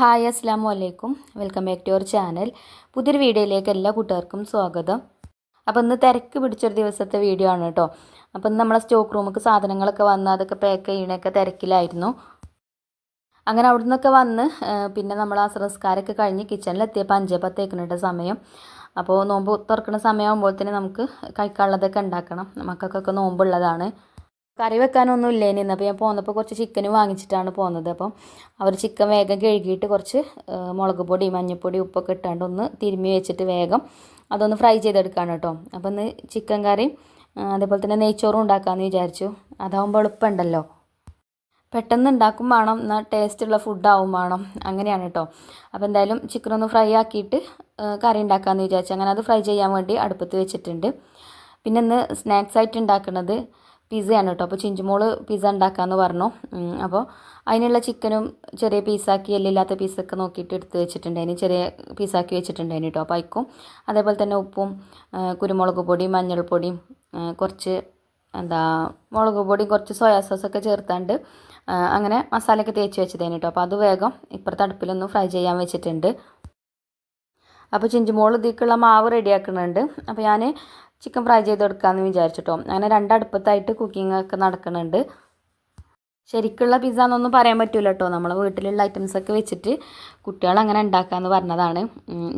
Hi അസ്സാം വലൈക്കും welcome back to our channel. പുതിയൊരു വീഡിയോയിലേക്ക് എല്ലാ കൂട്ടുകാർക്കും സ്വാഗതം. അപ്പോൾ ഇന്ന് തിരക്ക് പിടിച്ചൊരു ദിവസത്തെ വീഡിയോ ആണ് കേട്ടോ അപ്പോൾ ഇന്ന് നമ്മളെ സ്റ്റോക്ക് റൂമൊക്കെ സാധനങ്ങളൊക്കെ വന്ന് അതൊക്കെ പാക്ക് ചെയ്യണൊക്കെ തിരക്കിലായിരുന്നു. അങ്ങനെ അവിടെ നിന്നൊക്കെ വന്ന് പിന്നെ നമ്മൾ ആ സംസ്കാരമൊക്കെ കഴിഞ്ഞ് കിച്ചണിലെത്തിയപ്പോൾ അഞ്ചേ പത്തേക്കിനിട്ട സമയം. അപ്പോൾ നോമ്പ് തുറക്കുന്ന സമയമാകുമ്പോൾ തന്നെ നമുക്ക് കഴിക്കാനുള്ളതൊക്കെ ഉണ്ടാക്കണം. മക്കൾക്കൊക്കെ നോമ്പുള്ളതാണ്. കറി വെക്കാനൊന്നും ഇല്ലേനി അപ്പോൾ ഞാൻ പോന്നപ്പോൾ കുറച്ച് ചിക്കൻ വാങ്ങിച്ചിട്ടാണ് പോകുന്നത് അപ്പം അവർ ചിക്കൻ വേഗം കഴുകിയിട്ട് കുറച്ച് മുളക് പൊടി മഞ്ഞൾപ്പൊടി ഉപ്പൊക്കെ ഇട്ടാണ്ട് ഒന്ന് തിരുമ്മി വെച്ചിട്ട് വേഗം അതൊന്ന് ഫ്രൈ ചെയ്തെടുക്കാണ് കേട്ടോ. അപ്പം ഇന്ന് ചിക്കൻ കറി അതേപോലെ തന്നെ നെയ്ച്ചോറും ഉണ്ടാക്കാമെന്ന് വിചാരിച്ചു. അതാവുമ്പോൾ എളുപ്പമുണ്ടല്ലോ. പെട്ടെന്ന് ഉണ്ടാക്കും വേണം എന്നാൽ ടേസ്റ്റുള്ള ഫുഡാവും വേണം. അങ്ങനെയാണ് കേട്ടോ. അപ്പോൾ എന്തായാലും ചിക്കൻ ഒന്ന് ഫ്രൈ ആക്കിയിട്ട് കറി ഉണ്ടാക്കാമെന്ന് വിചാരിച്ചു. അങ്ങനെ അത് ഫ്രൈ ചെയ്യാൻ വേണ്ടി അടുപ്പത്ത് വെച്ചിട്ടുണ്ട്. പിന്നെ ഇന്ന് സ്നാക്സ് ആയിട്ട് ഉണ്ടാക്കുന്നത് പിസ്സയാണ് കേട്ടോ. അപ്പോൾ ചിഞ്ചുമോൾ പിസ ഉണ്ടാക്കാമെന്ന് പറഞ്ഞു. അപ്പോൾ അതിനുള്ള ചിക്കനും ചെറിയ പീസാക്കി എല്ലില്ലാത്ത പീസൊക്കെ നോക്കിയിട്ട് എടുത്ത് വെച്ചിട്ടുണ്ടായിന് ചെറിയ പീസാക്കി വെച്ചിട്ടുണ്ടായിന് കേട്ടോ. അപ്പോൾ അയക്കും അതേപോലെ തന്നെ ഉപ്പും കുരുമുളക് പൊടിയും മഞ്ഞൾപ്പൊടിയും കുറച്ച് എന്താ മുളക് പൊടി കുറച്ച് സോയാ സോസൊക്കെ ചേർത്താണ്ട് അങ്ങനെ മസാലയൊക്കെ തേച്ച് വെച്ചതേന് കേട്ടോ. അപ്പോൾ അത് വേഗം ഇപ്പുറത്തെ അടുപ്പിലൊന്ന് ഫ്രൈ ചെയ്യാൻ വെച്ചിട്ടുണ്ട്. അപ്പോൾ ചിഞ്ചുമോൾ ഇതിക്കുള്ള മാവ് റെഡിയാക്കുന്നുണ്ട് അപ്പോൾ ഞാൻ ചിക്കൻ ഫ്രൈ ചെയ്തെടുക്കാമെന്ന് വിചാരിച്ചിട്ടോ. അങ്ങനെ രണ്ടടുപ്പത്തായിട്ട് കുക്കിംഗ് ഒക്കെ നടക്കുന്നുണ്ട് ശരിക്കുള്ള പിസ്സ എന്നൊന്നും പറയാൻ പറ്റില്ല കേട്ടോ നമ്മളെ വീട്ടിലുള്ള ഐറ്റംസ് ഒക്കെ വെച്ചിട്ട് കുട്ടികൾ അങ്ങനെ ഉണ്ടാക്കാമെന്ന് പറഞ്ഞതാണ്.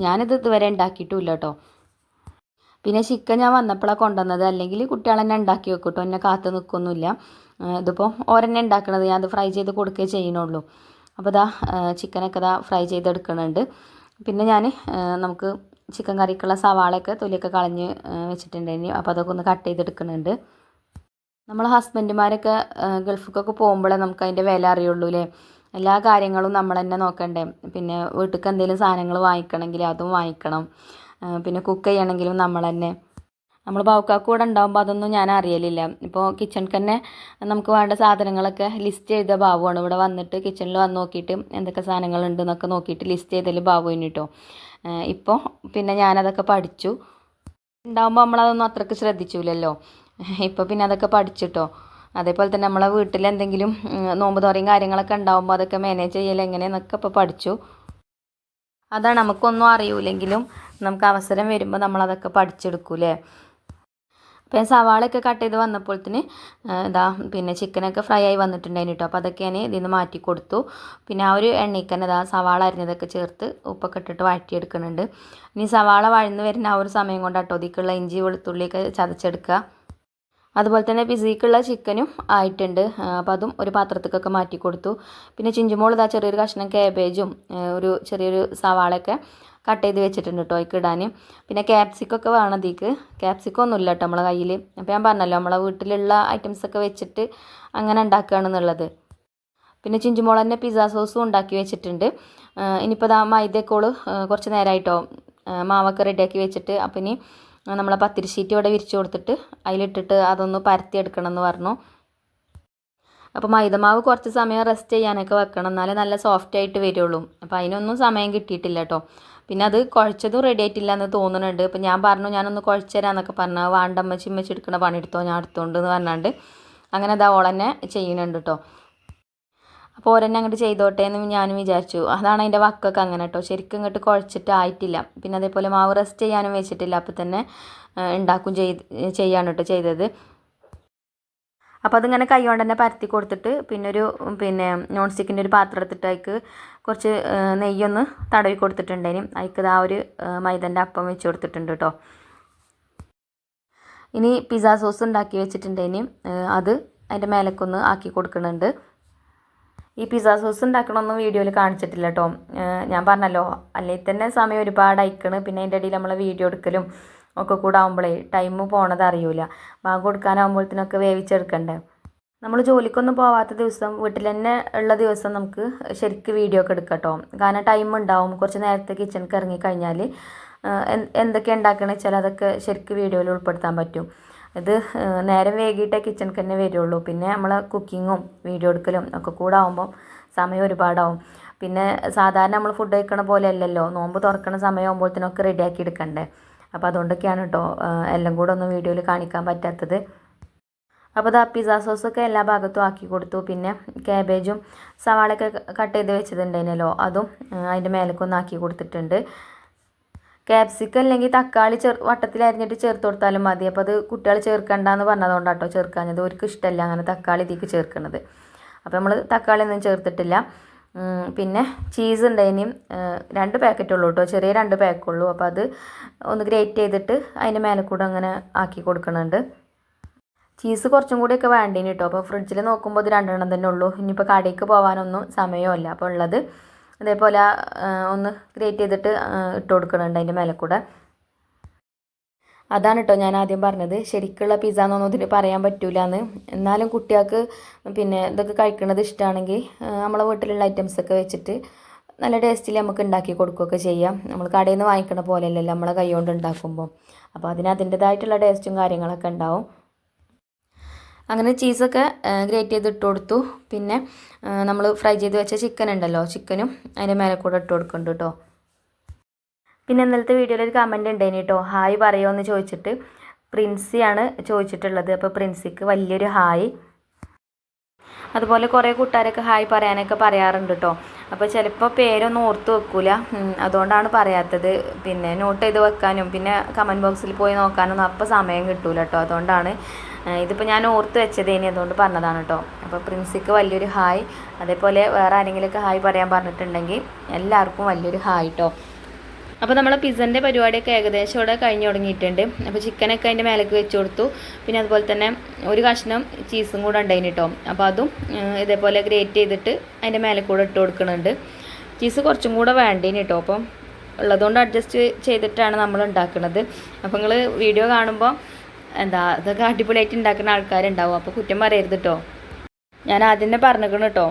ഞാനിത് ഇതുവരെ ഉണ്ടാക്കിയിട്ടുമില്ല കേട്ടോ പിന്നെ ചിക്കൻ ഞാൻ വന്നപ്പോഴാണ് കൊണ്ടുവന്നത്. അല്ലെങ്കിൽ കുട്ടികൾ തന്നെ ഉണ്ടാക്കി വെക്കും കേട്ടോ എന്നെ കാത്തു നിൽക്കൊന്നുമില്ല. ഇതിപ്പോൾ ഓരെന്നെ ഉണ്ടാക്കണത് ഞാൻ അത് ഫ്രൈ ചെയ്ത് കൊടുക്കുകയേ ചെയ്യുന്നുള്ളൂ. അപ്പോൾ ഇതാ ചിക്കനൊക്കെ ഇതാ ഫ്രൈ ചെയ്തെടുക്കുന്നുണ്ട് പിന്നെ ഞാൻ നമുക്ക് ചിക്കൻ കറിക്കുള്ള സവാളയൊക്കെ തൊലിയൊക്കെ കളഞ്ഞ് ആ, വെച്ചിട്ടുണ്ടായിരുന്നു അപ്പോൾ അതൊക്കെ ഒന്ന് കട്ട് ചെയ്തെടുക്കുന്നുണ്ട്. നമ്മൾ ഹസ്ബൻഡുമാരൊക്കെ ഗൾഫിക്കൊക്കെ പോകുമ്പോഴേ നമുക്ക് അതിന്റെ വില അറിയുള്ളൂ അല്ലേ എല്ലാ കാര്യങ്ങളും നമ്മൾ തന്നെ നോക്കണ്ടേ? പിന്നെ വീട്ടിലേക്ക് എന്തെങ്കിലും സാധനങ്ങൾ വാങ്ങിക്കണമെങ്കിൽ അതും വാങ്ങിക്കണം. പിന്നെ കുക്ക് ചെയ്യണമെങ്കിലും നമ്മൾ തന്നെ. നമ്മൾ ബാവുക്കാക്ക് കൂടെ ഉണ്ടാകുമ്പോൾ അതൊന്നും ഞാൻ അറിയലില്ല. ഇപ്പോൾ കിച്ചണിക്ക് തന്നെ നമുക്ക് വേണ്ട സാധനങ്ങളൊക്കെ ലിസ്റ്റ് ചെയ്ത ബാബുവാണ് ഇവിടെ വന്നിട്ട് കിച്ചണിൽ വന്ന് നോക്കിയിട്ട് എന്തൊക്കെ സാധനങ്ങളുണ്ട് എന്നൊക്കെ നോക്കിയിട്ട് ലിസ്റ്റ് ചെയ്തതിൽ ബാബുവിന് കേട്ടോ ഇപ്പോൾ പിന്നെ ഞാനതൊക്കെ പഠിച്ചു. ഉണ്ടാകുമ്പോൾ നമ്മളതൊന്നും അത്രയ്ക്ക് ശ്രദ്ധിച്ചില്ലല്ലോ ഇപ്പോൾ പിന്നെ അതൊക്കെ പഠിച്ചിട്ടോ. അതേപോലെ തന്നെ നമ്മളെ വീട്ടിൽ എന്തെങ്കിലും നോമ്പ് തുറയും കാര്യങ്ങളൊക്കെ ഉണ്ടാകുമ്പോൾ അതൊക്കെ മാനേജ് ചെയ്യൽ എങ്ങനെയെന്നൊക്കെ ഇപ്പോൾ പഠിച്ചു. അതാണ് നമുക്കൊന്നും അറിയൂലെങ്കിലും നമുക്ക് അവസരം വരുമ്പോൾ നമ്മളതൊക്കെ പഠിച്ചെടുക്കൂലേ. ഞാൻ സവാളയൊക്കെ കട്ട് ചെയ്ത് വന്നപ്പോഴത്തേന് ഇതാ പിന്നെ ചിക്കനൊക്കെ ഫ്രൈ ആയി വന്നിട്ടുണ്ടായിരുന്നു കേട്ടോ അപ്പോൾ അതൊക്കെ ഞാൻ ഇതിൽ നിന്ന് മാറ്റി കൊടുത്തു. പിന്നെ ആ ഒരു എണ്ണയ്ക്ക് തന്നെ ഇതാ സവാള അരിഞ്ഞതൊക്കെ ചേർത്ത് ഉപ്പൊക്കെ ഇട്ടിട്ട് വഴറ്റിയെടുക്കുന്നുണ്ട്. ഇനി സവാള വഴന്ന് വരുന്ന ആ ഒരു സമയം കൊണ്ട് കേട്ടോ ഇതിക്കുള്ള ഇഞ്ചി വെളുത്തുള്ളിയൊക്കെ ചതച്ചെടുക്കുക. അതുപോലെ തന്നെ പിസിക്കുള്ള ചിക്കനും ആയിട്ടുണ്ട്. അപ്പോൾ അതും ഒരു പാത്രത്തേക്കൊക്കെ മാറ്റി കൊടുത്തു. പിന്നെ ചിഞ്ചുമോൾ ഇതാ ചെറിയൊരു കഷ്ണം കാബേജും ഒരു ചെറിയൊരു സവാളയൊക്കെ കട്ട് ചെയ്ത് വെച്ചിട്ടുണ്ട് കേട്ടോ അതിക്ക് ഇടാൻ പിന്നെ ക്യാപ്സിക്കൊക്കെ വേണം അതിക്ക് ക്യാപ്സിക്കം ഒന്നുമില്ല കേട്ടോ നമ്മളെ കയ്യിൽ അപ്പോൾ ഞാൻ പറഞ്ഞല്ലോ നമ്മളെ വീട്ടിലുള്ള ഐറ്റംസൊക്കെ വെച്ചിട്ട് അങ്ങനെ ഉണ്ടാക്കുകയാണെന്നുള്ളത് പിന്നെ ചിഞ്ചുമോൾ തന്നെ പിസ്സ സോസും ഉണ്ടാക്കി വെച്ചിട്ടുണ്ട്. ഇനിയിപ്പോൾ ദാ മൈദക്കോൾ കുറച്ച് നേരമായിട്ടോ മാവൊക്കെ റെഡിയാക്കി വെച്ചിട്ട് അപ്പം ഇനി നമ്മളെ പത്തിരി ഷീറ്റ് ഇവിടെ വിരിച്ചു കൊടുത്തിട്ട് അതിലിട്ടിട്ട് അതൊന്ന് പരത്തി എടുക്കണം എന്ന് പറഞ്ഞു. അപ്പോൾ മൈദമാവ് കുറച്ച് സമയം റെസ്റ്റ് ചെയ്യാനൊക്കെ വെക്കണം. എന്നാലേ നല്ല സോഫ്റ്റ് ആയിട്ട് വരുള്ളൂ. അപ്പോൾ അതിനൊന്നും സമയം കിട്ടിയിട്ടില്ല കേട്ടോ പിന്നെ അത് കുഴച്ചതും റെഡി ആയിട്ടില്ല എന്ന് തോന്നുന്നുണ്ട്. അപ്പം ഞാൻ പറഞ്ഞു ഞാനൊന്ന് കുഴച്ച് തരാമെന്നൊക്കെ പറഞ്ഞു. വാണ്ടമ്മ ചിമ്മച്ച് എടുക്കണ പണി എടുത്തോ? ഞാൻ എടുത്തോണ്ട് എന്ന് പറഞ്ഞാണ്ട് അങ്ങനെ അത് ഓളെന്നെ ചെയ്യുന്നുണ്ട് കേട്ടോ അപ്പോൾ ഓരെന്നെ അങ്ങോട്ട് ചെയ്തോട്ടെ എന്ന് ഞാനും വിചാരിച്ചു. അതാണ് അതിന്റെ വക്കൊക്കെ അങ്ങനെ കേട്ടോ ശരിക്കും ഇങ്ങോട്ട് കുഴച്ചിട്ട് ആയിട്ടില്ല. പിന്നെ അതേപോലെ മാവ് റെസ്റ്റ് ചെയ്യാനും വെച്ചിട്ടില്ല. അപ്പോൾ തന്നെ ഉണ്ടാക്കും ചെയ്ത് ചെയ്യാണ് കേട്ടോ ചെയ്തത്. അപ്പോൾ അതിങ്ങനെ കൈ കൊണ്ട് തന്നെ പരത്തി കൊടുത്തിട്ട് പിന്നെ ഒരു പിന്നെ നോൺ സ്റ്റിക്കിന്റെ ഒരു പാത്രം എടുത്തിട്ട് അതിക്ക് കുറച്ച് നെയ്യൊന്ന് തടവി കൊടുത്തിട്ടുണ്ടേനും. അതിക്ക് ആ ഒരു മൈദന്റെ അപ്പം വെച്ച് കൊടുത്തിട്ടുണ്ട് കേട്ടോ ഇനി പിസ സോസ് ഉണ്ടാക്കി വെച്ചിട്ടുണ്ടേനി. അത് അതിന്റെ മേലക്കൊന്ന് ആക്കി കൊടുക്കുന്നുണ്ട് ഈ പിസ സോസ് ഉണ്ടാക്കണമെന്നും വീഡിയോയിൽ കാണിച്ചിട്ടില്ല കേട്ടോ ഞാൻ പറഞ്ഞല്ലോ അല്ലെങ്കിൽ തന്നെ സമയം ഒരുപാട് അയക്കണ് പിന്നെ അതിന്റെ ഇടയിൽ നമ്മൾ വീഡിയോ എടുക്കലും ഒക്കെ കൂടെ ആകുമ്പോഴേ ടൈം പോണത് അറിയൂല. ബാങ്ക് കൊടുക്കാനാകുമ്പോഴത്തേനൊക്കെ വേവിച്ചെടുക്കണ്ടേ. നമ്മൾ ജോലിക്കൊന്നും പോവാത്ത ദിവസം വീട്ടിൽ തന്നെ ഉള്ള ദിവസം നമുക്ക് ശരിക്ക് വീഡിയോ ഒക്കെ എടുക്കാം കേട്ടോ കാരണം ടൈം ഉണ്ടാവും. കുറച്ച് നേരത്തെ കിച്ചണിക്ക് ഇറങ്ങിക്കഴിഞ്ഞാൽ എന്തൊക്കെ ഉണ്ടാക്കണമെന്ന് വെച്ചാൽ അതൊക്കെ ശരിക്ക് വീഡിയോയിൽ ഉൾപ്പെടുത്താൻ പറ്റും. ഇത് നേരം വൈകിട്ടേ കിച്ചണിക്ക് തന്നെ വരുള്ളൂ. പിന്നെ നമ്മൾ കുക്കിങ്ങും വീഡിയോ എടുക്കലും ഒക്കെ കൂടെ ആകുമ്പം സമയം ഒരുപാടാവും. പിന്നെ സാധാരണ നമ്മൾ ഫുഡ് കഴിക്കണ പോലെ അല്ലല്ലോ. നോമ്പ് തുറക്കണ സമയമാകുമ്പോഴത്തേനൊക്കെ റെഡിയാക്കി എടുക്കണ്ടേ. അപ്പോൾ അതുകൊണ്ടൊക്കെയാണ് കേട്ടോ എല്ലാം കൂടെ ഒന്ന് വീഡിയോയിൽ കാണിക്കാൻ പറ്റാത്തത്. അപ്പോൾ അത് പിസ്സ സോസൊക്കെ എല്ലാ ഭാഗത്തും ആക്കി കൊടുത്തു. പിന്നെ ക്യാബേജും സവാളയൊക്കെ കട്ട് ചെയ്ത് വെച്ചതുണ്ടായിരുന്നല്ലോ അതും അതിന്റെ മേലേക്കൊന്ന് ആക്കി കൊടുത്തിട്ടുണ്ട്. ക്യാപ്സിക്കം അല്ലെങ്കിൽ തക്കാളി ചെറു വട്ടത്തിൽ അരിഞ്ഞിട്ട് ചേർത്ത് കൊടുത്താലും മതി. അപ്പോൾ അത് കുട്ടികൾ ചേർക്കണ്ടെന്ന് പറഞ്ഞതുകൊണ്ടാട്ടോ ചേർക്കാഞ്ഞത്. അവർക്ക് ഇഷ്ടമല്ല അങ്ങനെ തക്കാളി ഇതിക്ക് ചേർക്കുന്നത് അപ്പോൾ നമ്മൾ തക്കാളി ഒന്നും ചേർത്തിട്ടില്ല. പിന്നെ ചീസ് ഉണ്ടായിനിയും രണ്ട് പാക്കറ്റ് ഉള്ളൂ കേട്ടോ ചെറിയ രണ്ട് പാക്കുള്ളൂ അപ്പോൾ അത് ഒന്ന് ഗ്രേറ്റ് ചെയ്തിട്ട് അതിന്റെ മേലെ കൂടെ അങ്ങനെ ആക്കി കൊടുക്കുന്നുണ്ട് ചീസ് കുറച്ചും കൂടിയൊക്കെ വേണ്ടേനി കേട്ടോ അപ്പോൾ ഫ്രിഡ്ജിൽ നോക്കുമ്പോൾ ഇത് രണ്ടെണ്ണം തന്നെ ഉള്ളൂ. ഇനിയിപ്പോൾ കടയ്ക്ക് പോകാനൊന്നും സമയമല്ല അപ്പോൾ ഉള്ളത് അതേപോലെ ഒന്ന് ഗ്രേറ്റ് ചെയ്തിട്ട് ഇട്ട് കൊടുക്കുന്നുണ്ട് അതിന്റെ മേലെ കൂടെ. അതാണ് കേട്ടോ ഞാൻ ആദ്യം പറഞ്ഞത്. ശരിക്കുള്ള പിസ്സ എന്നൊന്നും ഇതിന് പറയാൻ പറ്റൂല എന്ന് എന്നാലും കുട്ടികൾക്ക് പിന്നെ ഇതൊക്കെ കഴിക്കുന്നത് ഇഷ്ടമാണെങ്കിൽ നമ്മളെ വീട്ടിലുള്ള ഐറ്റംസ് ഒക്കെ വെച്ചിട്ട് നല്ല ടേസ്റ്റിൽ നമുക്ക് ഉണ്ടാക്കി കൊടുക്കുകയൊക്കെ ചെയ്യാം. നമ്മൾ കടയിൽ നിന്ന് വാങ്ങിക്കണ പോലെയല്ലല്ലോ നമ്മളെ കൈ കൊണ്ട് ഉണ്ടാക്കുമ്പോൾ അപ്പോൾ അതിന് അതിന്റെതായിട്ടുള്ള ടേസ്റ്റും കാര്യങ്ങളൊക്കെ ഉണ്ടാവും അങ്ങനെ ചീസൊക്കെ ഗ്രേറ്റ് ചെയ്ത് ഇട്ട് കൊടുത്തു. പിന്നെ നമ്മൾ ഫ്രൈ ചെയ്ത് വെച്ച ചിക്കൻ ഉണ്ടല്ലോ ചിക്കനും അതിന്റെ മേലെ കൂടെ ഇട്ട് കൊടുക്കുന്നുണ്ട് കേട്ടോ പിന്നെ ഇന്നലത്തെ വീഡിയോയിൽ ഒരു കമന്റ് ഉണ്ടായിന് കേട്ടോ ഹായ് പറയുമോ എന്ന് ചോദിച്ചിട്ട് പ്രിൻസിയാണ് ചോദിച്ചിട്ടുള്ളത്. അപ്പോൾ പ്രിൻസിക്ക് വലിയൊരു ഹായ് അതുപോലെ കുറേ കൂട്ടുകാരൊക്കെ ഹായ് പറയാനൊക്കെ പറയാറുണ്ട് കേട്ടോ അപ്പോൾ ചിലപ്പോൾ പേരൊന്നും ഓർത്ത് വെക്കൂല. അതുകൊണ്ടാണ് പറയാത്തത്. പിന്നെ നോട്ട് ചെയ്ത് വെക്കാനും പിന്നെ കമന്റ് ബോക്സിൽ പോയി നോക്കാനൊന്നും അപ്പോൾ സമയം കിട്ടൂല കേട്ടോ അതുകൊണ്ടാണ് ഇതിപ്പോൾ ഞാൻ ഓർത്ത് വെച്ചതേനി അതുകൊണ്ട് പറഞ്ഞതാണ് കേട്ടോ അപ്പോൾ പ്രിൻസിക്ക് വലിയൊരു ഹായ് അതേപോലെ വേറെ ആരെങ്കിലുമൊക്കെ ഹായ് പറയാൻ പറഞ്ഞിട്ടുണ്ടെങ്കിൽ എല്ലാവർക്കും വലിയൊരു ഹായ് കേട്ടോ അപ്പോൾ നമ്മൾ പിസ്സന്റെ പരിപാടിയൊക്കെ ഏകദേശം ഇവിടെ കഴിഞ്ഞു തുടങ്ങിയിട്ടുണ്ട്. അപ്പോൾ ചിക്കനൊക്കെ അതിന്റെ മേലേക്ക് വെച്ച് കൊടുത്തു. പിന്നെ അതുപോലെ തന്നെ ഒരു കഷ്ണം ചീസും കൂടെ ഉണ്ടായിന് കേട്ടോ അപ്പോൾ അതും ഇതേപോലെ ഗ്രേറ്റ് ചെയ്തിട്ട് അതിന്റെ മേലെ കൂടെ ഇട്ട് കൊടുക്കുന്നുണ്ട്. ചീസ് കുറച്ചും കൂടെ വേണ്ടേന് കേട്ടോ അപ്പം ഉള്ളതുകൊണ്ട് അഡ്ജസ്റ്റ് ചെയ്തിട്ടാണ് നമ്മൾ ഉണ്ടാക്കുന്നത്. അപ്പോൾ നിങ്ങൾ വീഡിയോ കാണുമ്പോൾ എന്താ അതൊക്കെ അടിപൊളിയായിട്ട് ഉണ്ടാക്കുന്ന ആൾക്കാരുണ്ടാവും. അപ്പോൾ കുറ്റം പറയരുത് കേട്ടോ ഞാൻ ആദ്യം തന്നെ പറഞ്ഞിരിക്കണം കേട്ടോ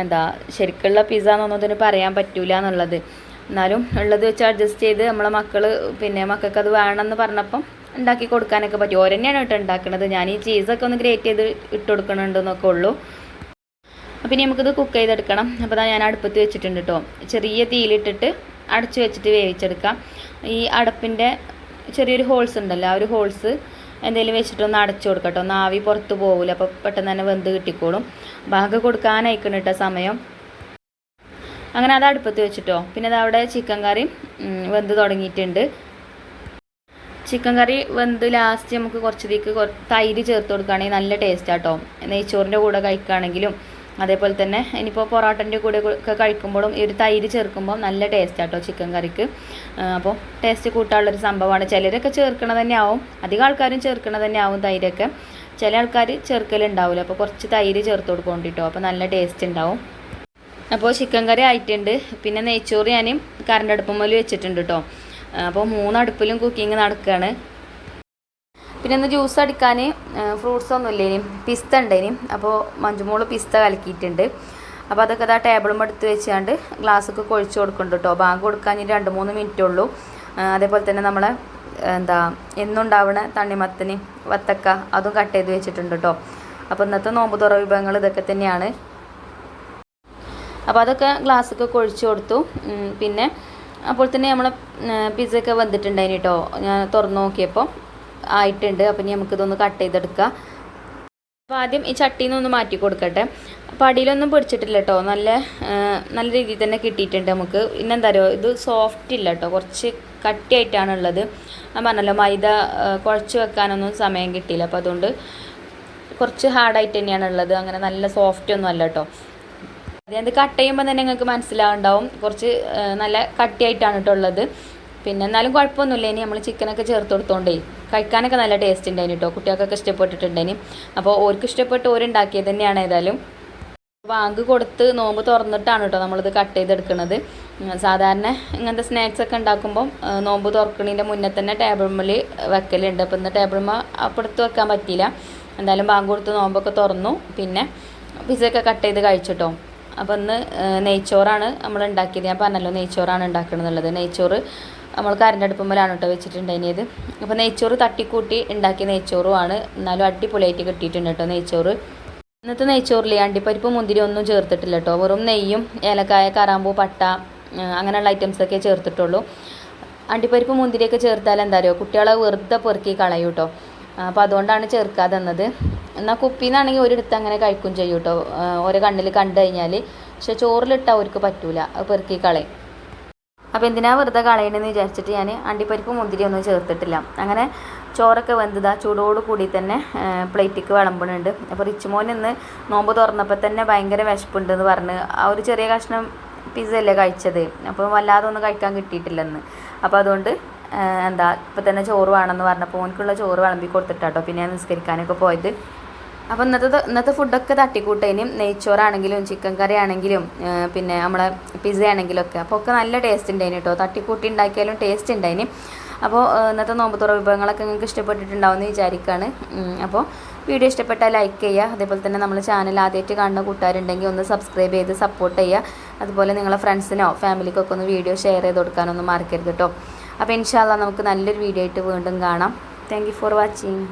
എന്താ ശരിക്കുള്ള പിസ്സ എന്നൊന്നും ഇതിന് പറയാൻ പറ്റൂല എന്നുള്ളത്. എന്നാലും ഉള്ളത് വെച്ച് അഡ്ജസ്റ്റ് ചെയ്ത് നമ്മളെ മക്കൾ പിന്നെ മക്കൾക്ക് അത് വേണമെന്ന് പറഞ്ഞപ്പം ഉണ്ടാക്കി കൊടുക്കാനൊക്കെ പറ്റും. ഓരന്നെയാണ് കേട്ടോ ഉണ്ടാക്കുന്നത് ഞാൻ ഈ ചീസൊക്കെ ഒന്ന് ഗ്രേറ്റ് ചെയ്ത് ഇട്ട് കൊടുക്കണുണ്ടെന്നൊക്കെ ഉള്ളൂ. അപ്പം ഇനി നമുക്കിത് കുക്ക് ചെയ്തെടുക്കണം. അപ്പോൾ ഞാൻ അടുപ്പത്ത് വെച്ചിട്ടുണ്ട് കേട്ടോ ചെറിയ തീയിലിട്ടിട്ട് അടച്ചു വെച്ചിട്ട് വേവിച്ചെടുക്കാം. ഈ അടപ്പിന്റെ ചെറിയൊരു ഹോൾസ് ഉണ്ടല്ലോ ആ ഒരു ഹോൾസ് എന്തെങ്കിലും വെച്ചിട്ടൊന്ന് അടച്ചു കൊടുക്കട്ടോ. ഒന്ന് ആവി പുറത്ത് പോകില്ല അപ്പോൾ പെട്ടെന്ന് തന്നെ വെന്ത് കിട്ടിക്കോളും. ബാഗ് കൊടുക്കാനായിക്കണം കേട്ടോ സമയം. അങ്ങനെ അത് അടുപ്പത്ത് വെച്ചിട്ടോ. പിന്നെ അത് അവിടെ ചിക്കൻ കറി വെന്ത് തുടങ്ങിയിട്ടുണ്ട്. ചിക്കൻ കറി വെന്ത് ലാസ്റ്റ് നമുക്ക് കുറച്ചതേക്ക് തൈര് ചേർത്ത് കൊടുക്കുകയാണെങ്കിൽ നല്ല ടേസ്റ്റ് ആട്ടോ. നെയ്ച്ചോറിന്റെ കൂടെ കഴിക്കുകയാണെങ്കിലും അതേപോലെ തന്നെ ഇനിയിപ്പോൾ പൊറോട്ടന്റെ കൂടെ ഒക്കെ കഴിക്കുമ്പോഴും ഈ ഒരു തൈര് ചേർക്കുമ്പോൾ നല്ല ടേസ്റ്റ് ആട്ടോ ചിക്കൻ കറിക്ക് അപ്പോൾ ടേസ്റ്റ് കൂട്ടാനുള്ളൊരു സംഭവമാണ്. ചിലരൊക്കെ ചേർക്കണത് തന്നെ ആവും. അധികം ആൾക്കാരും ചേർക്കണത് തന്നെ ആവും തൈരൊക്കെ. ചില ആൾക്കാർ ചേർക്കലുണ്ടാവില്ല അപ്പോൾ കുറച്ച് തൈര് ചേർത്ത് കൊടുക്കൊണ്ടിട്ടോ അപ്പോൾ നല്ല ടേസ്റ്റ് ഉണ്ടാവും. അപ്പോൾ ചിക്കൻ കറി ആയിട്ടുണ്ട്. പിന്നെ നെയ്ച്ചോറ് ഞാൻ കറണ്ട് അടുപ്പുമ്മൽ വെച്ചിട്ടുണ്ട് കേട്ടോ അപ്പോൾ മൂന്ന് അടുപ്പിലും കുക്കിംഗ് നടക്കുകയാണ് പിന്നെ ഒന്ന് ജ്യൂസ് അടിക്കാൻ ഫ്രൂട്ട്സ് ഒന്നും ഇല്ലേനും. പിസ്ത ഉണ്ടേനി. അപ്പോൾ മഞ്ചുമോൾ പിസ്ത കലക്കിയിട്ടുണ്ട്. അപ്പോൾ അതൊക്കെ ആ ടേബിളും എടുത്ത് വെച്ചാണ്ട് ഗ്ലാസ്സൊക്കെ കൊഴിച്ച് കൊടുക്കുന്നുണ്ട് കേട്ടോ ബാങ്ക് കൊടുക്കാൻ രണ്ട് മൂന്ന് മിനിറ്റ് ഉള്ളൂ. അതേപോലെ തന്നെ നമ്മളെ എന്താ എന്നുണ്ടാവണ തണ്ണിമത്തന് വത്തക്ക അതും കട്ട് ചെയ്ത് വെച്ചിട്ടുണ്ട് കേട്ടോ അപ്പോൾ ഇന്നത്തെ നോമ്പ് തുറ വിഭവങ്ങൾ ഇതൊക്കെ തന്നെയാണ്. അപ്പോൾ അതൊക്കെ ഗ്ലാസ്സൊക്കെ കൊഴിച്ച് കൊടുത്തു. പിന്നെ അപ്പോൾ തന്നെ നമ്മളെ പിസ്സയൊക്കെ വന്നിട്ടുണ്ടായിന് കേട്ടോ ഞാൻ തുറന്നു നോക്കിയപ്പോൾ ആയിട്ടുണ്ട്. അപ്പം ഇനി നമുക്കിതൊന്ന് കട്ട് ചെയ്തെടുക്കാം. അപ്പോൾ ആദ്യം ഈ ചട്ടിയിൽ നിന്നൊന്ന് മാറ്റി കൊടുക്കട്ടെ. അപ്പോൾ അടിയിലൊന്നും പിടിച്ചിട്ടില്ല കേട്ടോ നല്ല നല്ല രീതിയിൽ തന്നെ കിട്ടിയിട്ടുണ്ട് നമുക്ക്. പിന്നെന്താ പറയുക ഇത് സോഫ്റ്റ് ഇല്ല കേട്ടോ കുറച്ച് കട്ടിയായിട്ടാണ് ഉള്ളത്. ഞാൻ പറഞ്ഞല്ലോ മൈദ കുഴച്ച് വെക്കാനൊന്നും സമയം കിട്ടിയില്ല. അപ്പോൾ അതുകൊണ്ട് കുറച്ച് ഹാർഡായിട്ട് തന്നെയാണ് ഉള്ളത്. അങ്ങനെ നല്ല സോഫ്റ്റ് ഒന്നും അല്ല കേട്ടോ അത് കട്ട് ചെയ്യുമ്പോൾ തന്നെ നിങ്ങൾക്ക് മനസ്സിലാവുണ്ടാവും. കുറച്ച് നല്ല കട്ടിയായിട്ടാണ് കേട്ടോ ഉള്ളത്. പിന്നെ എന്നാലും കുഴപ്പമൊന്നുമില്ല. ഇനി നമ്മൾ ചിക്കനൊക്കെ ചേർത്ത് കൊടുത്തോണ്ടേ കഴിക്കാനൊക്കെ നല്ല ടേസ്റ്റ് ഉണ്ടായിന് കേട്ടോ കുട്ടികൾക്കൊക്കെ ഇഷ്ടപ്പെട്ടിട്ടുണ്ടേനും അപ്പോൾ ഓർക്ക് ഇഷ്ടപ്പെട്ട് ഓരുണ്ടാക്കിയത് തന്നെയാണ് ഏതായാലും. വാങ്ക് കൊടുത്ത് നോമ്പ് തുറന്നിട്ടാണ് കേട്ടോ നമ്മളിത് കട്ട് ചെയ്തെടുക്കുന്നത് സാധാരണ ഇങ്ങനത്തെ സ്നാക്സ് ഒക്കെ ഉണ്ടാക്കുമ്പോൾ നോമ്പ് തുറക്കണതിന്റെ മുന്നേ തന്നെ ടേബിൾ മേൽ വെക്കലുണ്ട്. അപ്പോൾ ഇന്ന് ടേബിൾ മ അപ്പുറത്ത് വെക്കാൻ പറ്റിയില്ല. എന്തായാലും ബാങ്ക് കൊടുത്ത് നോമ്പൊക്കെ തുറന്നു. പിന്നെ പിസയൊക്കെ കട്ട് ചെയ്ത് കഴിച്ചിട്ടോ അപ്പോൾ ഇന്ന് നെയ്ച്ചോറാണ് നമ്മൾ ഉണ്ടാക്കിയത്. ഞാൻ പറഞ്ഞല്ലോ നെയ്ച്ചോറാണ് ഉണ്ടാക്കണമെന്നുള്ളത് നെയ്ച്ചോറ് നമ്മൾ കരണ്ടടുപ്പുമ്മലാണ് കേട്ടോ വെച്ചിട്ടുണ്ടായിരുന്നത്. അപ്പോൾ നെയ്ച്ചോറ് തട്ടിക്കൂട്ടി ഉണ്ടാക്കിയ നെയ്ച്ചോറുമാണ്. എന്നാലും അടിപൊളിയായിട്ട് കിട്ടിയിട്ടുണ്ട് കേട്ടോ നെയ്ച്ചോറ്. ഇന്നത്തെ നെയ്ച്ചോറിൽ അണ്ടിപ്പരിപ്പ് മുന്തിരി ഒന്നും ചേർത്തിട്ടില്ല കേട്ടോ. വെറും നെയ്യും ഏലക്കായ കറാമ്പൂ പട്ട അങ്ങനെയുള്ള ഐറ്റംസൊക്കെ ചേർത്തിട്ടുള്ളൂ. അണ്ടിപ്പരിപ്പ് മുന്തിരിയൊക്കെ ചേർത്താൽ എന്താ പറയുക കുട്ടികളെ വെറുതെ പെറുക്കി കളയൂട്ടോ അപ്പോൾ അതുകൊണ്ടാണ് ചേർക്കാതെ തന്നത്. എന്നാൽ കുപ്പിന്നാണെങ്കിൽ ഒരിടത്ത് അങ്ങനെ കഴിക്കും ചെയ്യും കേട്ടോ ഓരോ കണ്ണിൽ കണ്ടു കഴിഞ്ഞാൽ പക്ഷെ ചോറിലിട്ടാൽ അവർക്ക് പറ്റൂല. അത് പെറുക്കി കളയും. അപ്പോൾ എന്തിനാ വെറുതെ കളയണമെന്ന് വിചാരിച്ചിട്ട് ഞാൻ അണ്ടിപ്പരിപ്പ് മുന്തിരി ഒന്നും ചേർത്തിട്ടില്ല. അങ്ങനെ ചോറൊക്കെ വെന്തതാ. ചൂടോട് കൂടി തന്നെ പ്ലേറ്റിക്ക് വിളമ്പണുണ്ട് അപ്പോൾ റിച്ചുമോൻ ഇന്ന് നോമ്പ് തുറന്നപ്പോൾ തന്നെ ഭയങ്കര വിശപ്പുണ്ടെന്ന് പറഞ്ഞ് ആ ഒരു ചെറിയ കഷ്ണം പിസ്സ അല്ലേ കഴിച്ചത്. അപ്പോൾ വല്ലാതെ ഒന്നും കഴിക്കാൻ കിട്ടിയിട്ടില്ലെന്ന്. അപ്പോൾ അതുകൊണ്ട് എന്താ ഇപ്പം തന്നെ ചോറ് വേണമെന്ന് പറഞ്ഞപ്പോൾ ഓനക്കുള്ള ചോറ് വിളമ്പി കൊടുത്തിട്ടാട്ടോ പിന്നെ ഞാൻ നിസ്കരിക്കാനൊക്കെ പോയത്. അപ്പോൾ ഇന്നത്തെ ഇന്നത്തെ ഫുഡൊക്കെ തട്ടിക്കൂട്ടേനും. നെയ്ച്ചോറാണെങ്കിലും ചിക്കൻ കറി ആണെങ്കിലും പിന്നെ നമ്മളെ പിസ്സ ആണെങ്കിലും ഒക്കെ അപ്പോൾ ഒക്കെ നല്ല ടേസ്റ്റ് ഉണ്ടായിന് കേട്ടോ തട്ടിക്കൂട്ടി ഉണ്ടാക്കിയാലും ടേസ്റ്റ് ഉണ്ടായിന് അപ്പോൾ ഇന്നത്തെ നോമ്പ് തുറ വിഭവങ്ങളൊക്കെ നിങ്ങൾക്ക് ഇഷ്ടപ്പെട്ടിട്ടുണ്ടാവും എന്ന് വിചാരിക്കുകയാണ് അപ്പോൾ വീഡിയോ ഇഷ്ടപ്പെട്ടാൽ ലൈക്ക് ചെയ്യുക അതേപോലെ തന്നെ നമ്മൾ ചാനൽ ആദ്യമായിട്ട് കാണുന്ന കൂട്ടുകാരുണ്ടെങ്കിൽ ഒന്ന് സബ്സ്ക്രൈബ് ചെയ്ത് സപ്പോർട്ട് ചെയ്യുക അതുപോലെ നിങ്ങളെ ഫ്രണ്ട്സിനോ ഫാമിലിക്കൊക്കെ ഒന്ന് വീഡിയോ ഷെയർ ചെയ്ത് കൊടുക്കാനൊന്നും മറക്കരുത് കേട്ടോ അപ്പോൾ ഇൻഷാല്ല നമുക്ക് നല്ലൊരു വീഡിയോ ആയിട്ട് വീണ്ടും കാണാം. Thank for watching